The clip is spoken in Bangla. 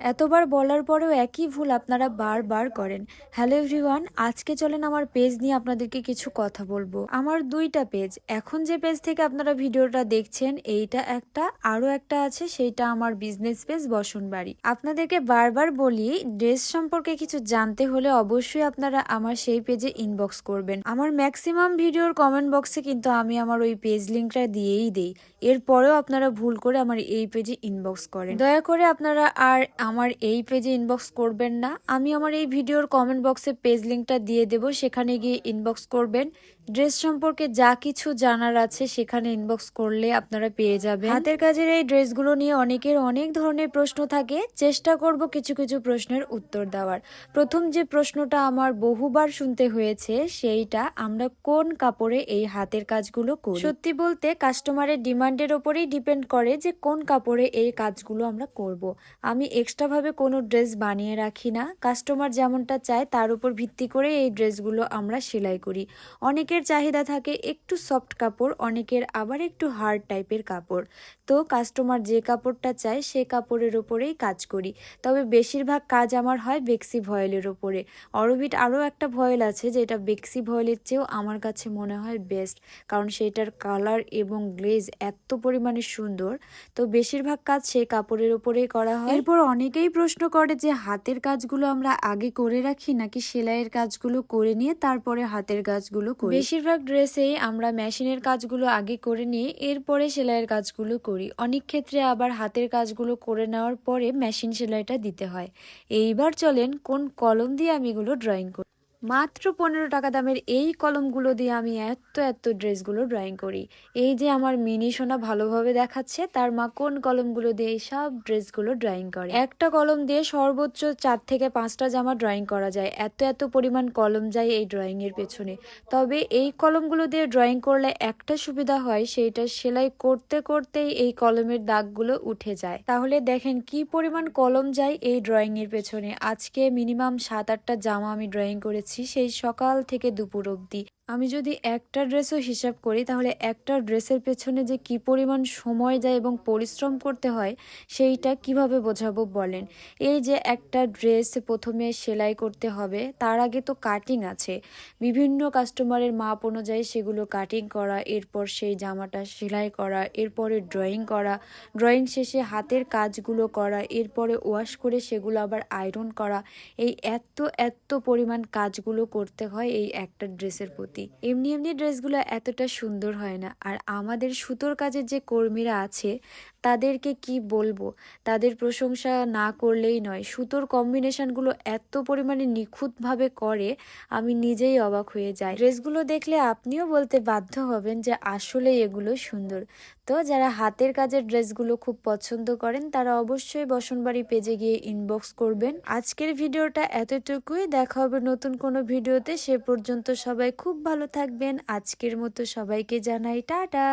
এতবার বলার পরেও একই ভুল আপনারা বারবার করেন। হ্যালো এভরিওয়ান, আজকে চলেন আমার পেজ নিয়ে আপনাদেরকে কিছু কথা বলব। আমার দুইটা পেজ। এখন যে পেজ থেকে আপনারা ভিডিওটা দেখছেন, এইটা একটা, আরও একটা আছে, সেইটা আমার বিজনেস পেজ বসনবাড়ি। আপনাদেরকে বারবার বলি, ড্রেস সম্পর্কে কিছু জানতে হলে অবশ্যই আপনারা আমার সেই পেজে ইনবক্স করবেন। আমার ম্যাক্সিমাম ভিডিওর কমেন্ট বক্সে কিন্তু আমি আমার ওই পেজ লিঙ্কটা দিয়েই দেই। এরপরেও আপনারা ভুল করে আমার এই পেজে ইনবক্স করেন। দয়া করে আপনারা আর আমার এই পেজে ইনবক্স করবেন না। আমি আমার এই ভিডিওর কমেন্ট বক্সে পেজ লিঙ্কটা দিয়ে দেব। সেখানে গিয়ে ইনবক্স করবেন। ড্রেস সম্পর্কে যা কিছু জানার আছে সেখানে ইনবক্স করলে আপনারা পেয়ে যাবেন। হাতের কাজের এই ড্রেসগুলো নিয়ে অনেকের অনেক ধরনের প্রশ্ন থাকে। চেষ্টা করব কিছু কিছু প্রশ্নের উত্তর দেওয়ার। প্রথম যে প্রশ্নটা আমার বহুবার শুনতে হয়েছে সেইটা, আমরা কোন কাপড়ে এই হাতের কাজগুলো করি? সত্যি বলতে কাস্টমারের ডিমান্ডের ওপরেই ডিপেন্ড করে যে কোন কাপড়ে এই কাজগুলো আমরা করব। আমি এক্সট্রাভাবে কোনো ড্রেস বানিয়ে রাখি না। কাস্টমার যেমনটা চায় তার উপর ভিত্তি করে এই ড্রেসগুলো আমরা সেলাই করি। অনেকের চাহিদা থাকে একটু সফট কাপড়, অনেকের আবার একটু হার্ড টাইপের কাপড়। তো কাস্টমার যে কাপড়টা চায় সে কাপড়ের ওপরেই কাজ করি। তবে বেশিরভাগ কাজ আমার হয় বেক্সি ভয়েলের ওপরে অরবিট আরও একটা ভয়েল আছে যেটা বেক্সি ভয়েলের চেয়েও আমার কাছে মনে হয় বেস্ট কারণ সেটার কালার এবং গ্লেজ এত পরিমাণে সুন্দর। তো বেশিরভাগ কাজ সেই কাপড়ের ওপরেই করা হয়। এরপর অনেকেই প্রশ্ন করে যে হাতের কাজগুলো আমরা আগে করে রাখি নাকি সেলাইয়ের কাজগুলো করে নিয়ে তারপরে হাতের কাজগুলো করি? বেশিরভাগ ড্রেসেই আমরা মেশিনের কাজগুলো আগে করে নিয়ে এরপরে সেলাইয়ের কাজগুলো করি। অনেক ক্ষেত্রে আবার হাতের কাজগুলো করে নেওয়ার পরে মেশিন সেলাইটা দিতে হয়। এইবার চলেন কোন কলম দিয়ে আমি এগুলো ড্রয়িং করি। মাত্র পনেরো টাকা দামের এই কলমগুলো দিয়ে আমি এত এত ড্রেসগুলো ড্রয়িং করি। এই যে আমার মিনি সোনা ভালোভাবে দেখাচ্ছে, তার মা কোন কলমগুলো দিয়ে এই সব ড্রেসগুলো ড্রয়িং করে? একটা কলম দিয়ে সর্বোচ্চ চার থেকে পাঁচটা জামা ড্রয়িং করা যায়। এত এত পরিমাণ কলম যায় এই ড্রয়িংয়ের পেছনে। তবে এই কলমগুলো দিয়ে ড্রয়িং করলে একটা সুবিধা হয়, সেইটা সেলাই করতে করতেই এই কলমের দাগগুলো উঠে যায়। তাহলে দেখেন কি পরিমাণ কলম যায় এই ড্রয়িংয়ের পেছনে। আজকে মিনিমাম সাত আটটা জামা আমি ড্রয়িং করেছি। সেই সকাল থেকে দুপুর অবধি। আমি যদি একটা ড্রেসও হিসাব করি, তাহলে একটা ড্রেসের পেছনে যে কি পরিমাণ সময় যায় এবং পরিশ্রম করতে হয়, সেইটা কীভাবে বোঝাবো বলেন? এই যে একটা ড্রেস প্রথমে সেলাই করতে হবে, তার আগে তো কাটিং আছে। বিভিন্ন কাস্টমারের মাপ অনুযায়ী সেগুলো কাটিং করা, এরপর সেই জামাটা সেলাই করা, এরপরে ড্রয়িং করা ড্রয়িং শেষে হাতের কাজগুলো করা, এরপরে ওয়াশ করে সেগুলো আবার আয়রন করা। এই এত এত পরিমাণ কাজগুলো করতে হয় এই একটা ড্রেসের প্রতি। এমনি এমনি ড্রেসগুলো এতটা সুন্দর হয় না। আর আমাদের সুতোর কাজের যে কর্মীরা আছে, তাদেরকে কি বলব? তাদের প্রশংসা না করলেই নয়। সুতোর কম্বিনেশনগুলো এত পরিমাণে নিখুঁতভাবে করে, আমি নিজেই অবাক হয়ে যাই। ড্রেসগুলো দেখলে আপনিও বলতে বাধ্য হবেন যে আসলে এগুলো সুন্দর। তো যারা হাতের কাজের ড্রেসগুলো খুব পছন্দ করেন, তারা অবশ্যই বসনবাড়ি পেজে গিয়ে ইনবক্স করবেন। আজকের ভিডিওটা এতটুকুই। দেখা হবে নতুন কোনো ভিডিওতে। সে পর্যন্ত সবাই খুব ভালো থাকবেন। আজকের মতো সবাইকে জানাই টাটা।